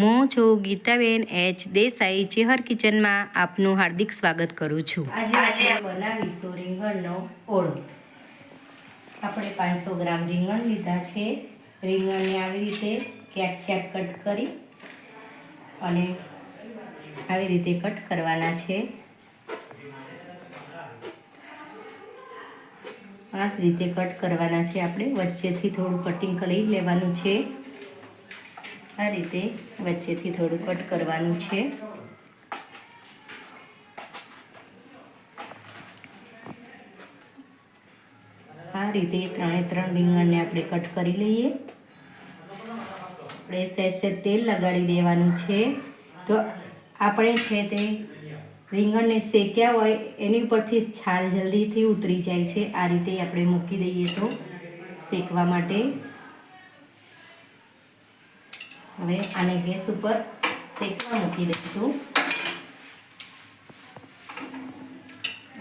હું છું ગીતાબેન એચ દેસાઈ ચેહર કિચનમાં આપનું હાર્દિક સ્વાગત કરું છું. આજે આજે બનાવીશું રીંગણનો ઓળો. આપણે પાંચસો ગ્રામ રીંગણ લીધા છે. રીંગણને આવી રીતે ક્યાંક ક્યાંક કટ કરી અને આવી રીતે કટ કરવાના છે. આ રીતે કટ કરવાના છે. આપણે વચ્ચેથી થોડું કટિંગ કરી લેવાનું છે. આ રીતે વચ્ચેથી થોડું કટ કરવાનું છે. આ રીતે ત્રણે ત્રણ રીંગણને આપણે કટ કરી લઈએ. આપણે સહેજ તેલ લગાડી દેવાનું છે. તો આપણે છે તે રીંગણને શેક્યા હોય એની ઉપરથી છાલ જલ્દીથી ઉતરી જાય છે. આ રીતે આપણે મૂકી દઈએ તો શેકવા માટે. હવે આને ગેસ ઉપર શેકવા મૂકી દઈશું.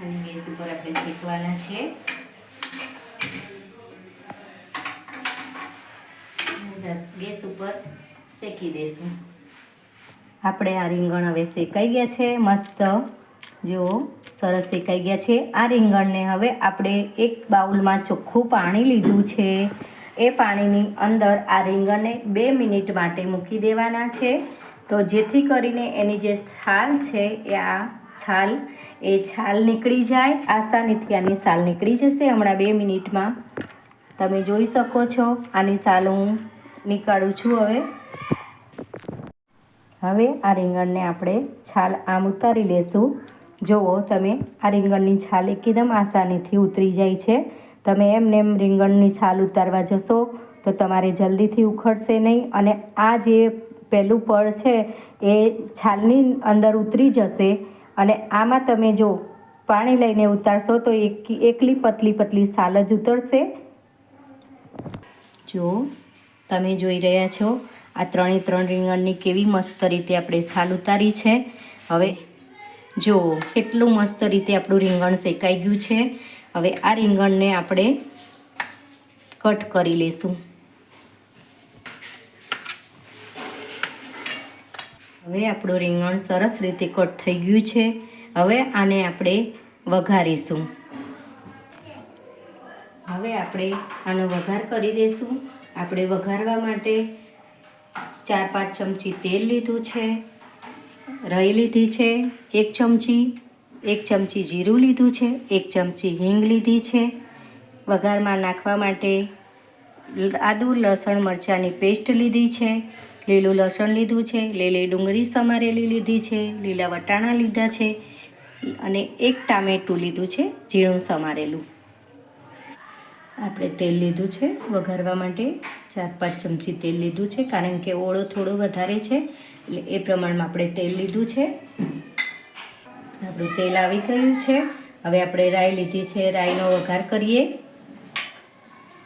અને ગેસ ઉપર આપણે શેકવાના છે. ગેસ ઉપર શેકી દઈશું. આપણે આ રીંગણ હવે શેકાઈ ગયા છે, મસ્ત. જો, સરસ શેકાઈ ગયા છે. આ રીંગણને હવે આપણે એક બાઉલમાં ચોખ્ખું પાણી લીધું છે. એ પાણીની અંદર આ રીંગણને બે મિનિટ માટે મૂકી દેવાના છે. તો જેથી કરીને એની જે છાલ છે એ આ છાલ, એ છાલ નીકળી જાય. આસાનીથી આની છાલ નીકળી જશે. હમણાં બે મિનિટમાં તમે જોઈ શકો છો. આની છાલ હું નીકાળું છું હવે. હવે આ રીંગણને આપણે છાલ આમ ઉતારી લેશું. જુઓ તમે, આ રીંગણની છાલ એકદમ આસાનીથી ઉતરી જાય છે. તમે એમને એમ રીંગણની છાલ ઉતારવા જશો, તો તમારે જલ્દીથી ઉખડશે નહીં. અને આ જે પહેલું પળ છે, એ છાલની અંદર ઉતરી જશે. અને આમાં તમે જો પાણી લઈને ઉતારશો, તો એક એકલી પતલી પતલી છાલ જ ઉતરશે. જો, તમે જોઈ રહ્યા છો, આ ત્રણે ત્રણ રીંગણની કેવી મસ્ત રીતે આપણે છાલ ઉતારી છે. હવે જુઓ કેટલું મસ્ત રીતે આપણું રીંગણ શેકાઈ ગયું છે. હવે આ રીંગણને આપણે કટ કરી લઈશું હવે આપણું રીંગણ સરસ રીતે કટ થઈ ગયું છે. હવે આને આપણે વઘારીશું. હવે આપણે આનો વઘાર કરી દઈશું આપણે વઘારવા માટે ચાર પાંચ ચમચી તેલ લીધું છે. રહી લીધી છે એક ચમચી. એક ચમચી જીરું લીધું છે, એક ચમચી હિંગ લીધી છે. વઘારમાં નાખવા માટે આદુ, લસણ, મરચાંની પેસ્ટ લીધી છે. લીલું લસણ લીધું છે, લીલી ડુંગળી સમારેલી લીધી છે, લીલા વટાણા લીધા છે અને એક ટામેટું લીધું છે, ઝીણું સમારેલું. આપણે તેલ લીધું છે, વઘારવા માટે ચાર પાંચ ચમચી તેલ લીધું છે, કારણ કે ઓળો થોડો વધારે છે, એટલે એ પ્રમાણમાં આપણે તેલ લીધું છે. આપણું તેલ આવી ગયું છે. હવે આપણે રાઈ લીધી છે. રાઈનો વઘાર કરીએ.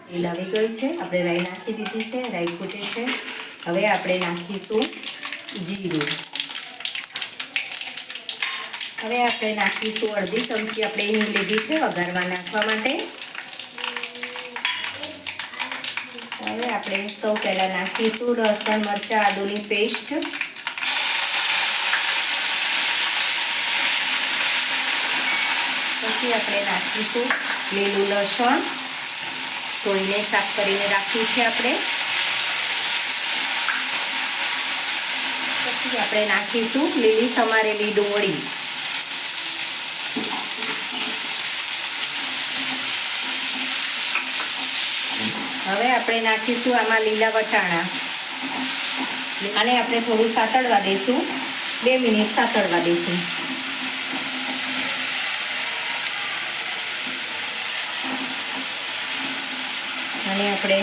તેલ આવી ગયું છે. આપણે રાઈ નાખી દીધી છે. રાઈ ફૂટે છે. હવે આપણે નાખીશું જીરું. હવે આપણે નાખીશું અડધી ચમચી આપણે હિંગ લીધી છે વઘારમાં નાખવા માટે. હવે આપણે સૌ પહેલાં નાખીશું લસણ, મરચાં, આદુની પેસ્ટ. પછી આપણે નાખીશું લીલું લસણ. ધોઈને સાફ કરીને રાખ્યું છે આપણે. પછી આપણે નાખીશું લીલી સમારેલી ડુંગળી. હવે આપણે નાખીશું આમાં લીલા વટાણા. અને આપણે થોડું સાતળવા દઈશું. બે મિનિટ સાતળવા દઈશું. અને આપણે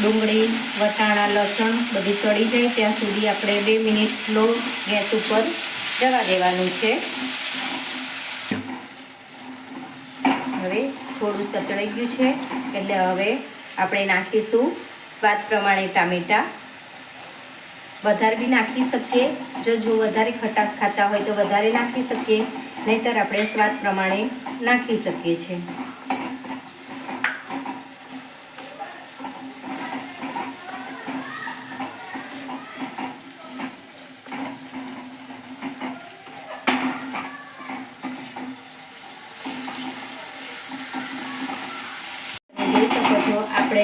ડુંગળી, વટાણા, લસણ બધું ચડી જાય. ત્યાં સુધી આપણે બે મિનિટ સ્લો ગેસ ઉપર જવા દેવાનું છે. હવે થોડું સતળાઈ ગયું છે, એટલે હવે આપણે નાખીશું સ્વાદ પ્રમાણે ટામેટાં. વધારે બી નાખી શકીએ. જો જો વધારે ખટાશ ખાતા હોય તો વધારે નાખી શકીએ. નહીંતર આપણે સ્વાદ પ્રમાણે નાખી શકીએ છીએ.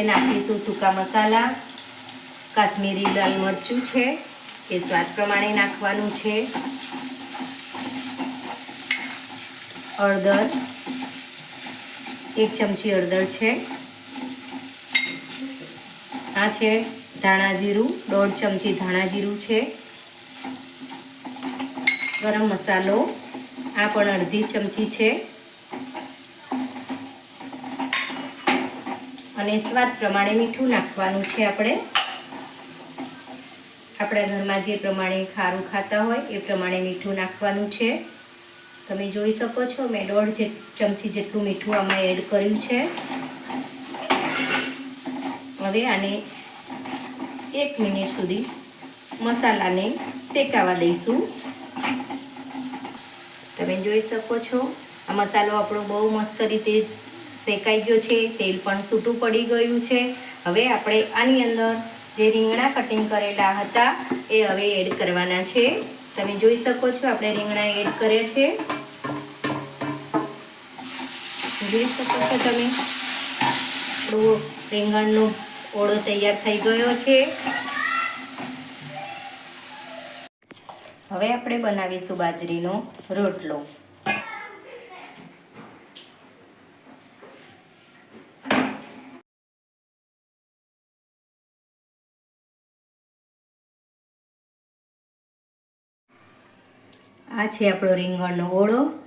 નાખીશું સૂકા મસાલા, કાશ્મીરી લાલ મરચું છે, એ સ્વાદ પ્રમાણે નાખવાનું છે. હળદર, એક ચમચી હળદર છે. આ છે ધાણા જીરું, દોઢ ચમચી ધાણા જીરું છે. ગરમ મસાલો, આ પણ અડધી ચમચી છે. અને સ્વાદ પ્રમાણે મીઠું નાખવાનું છે આપણે. આપણા ઘરમાં જે પ્રમાણે ખારું ખાતા હોય એ પ્રમાણે મીઠું નાખવાનું છે. તમે જોઈ શકો છો, મેં દોઢ ચમચી જેટલું મીઠું આમાં એડ કર્યું છે. હવે આને એક મિનિટ સુધી મસાલાને શેકાવા દઈશું. તમે જોઈ શકો છો, આ મસાલો આપણો બહુ મસ્ત રીતે શેકાઈ ગયો છે, તેલ પણ છૂટું પડી ગયું છે. હવે આપણે આની અંદર જે રીંગણા કટિંગ કરેલા હતા, એ હવે એડ કરવાના છે. તમે જોઈ શકો છો, આપણે રીંગણા એડ કર્યા છે. જોઈ શકો છો તમે? આપણું રીંગણનો ઓળો તૈયાર થઈ ગયો છે. હવે આપણે બનાવીશું બાજરીનો રોટલો. આ છે આપણો રીંગણનો ઓળો.